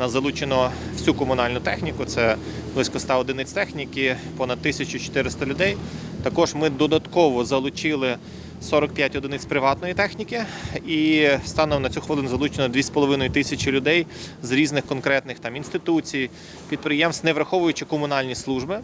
Нас залучено всю комунальну техніку, це близько 100 одиниць техніки, понад 1400 людей. Також ми додатково залучили 45 одиниць приватної техніки, і станом на цю хвилину залучено 2,5 тисячі людей з різних конкретних там інституцій, підприємств, не враховуючи комунальні служби.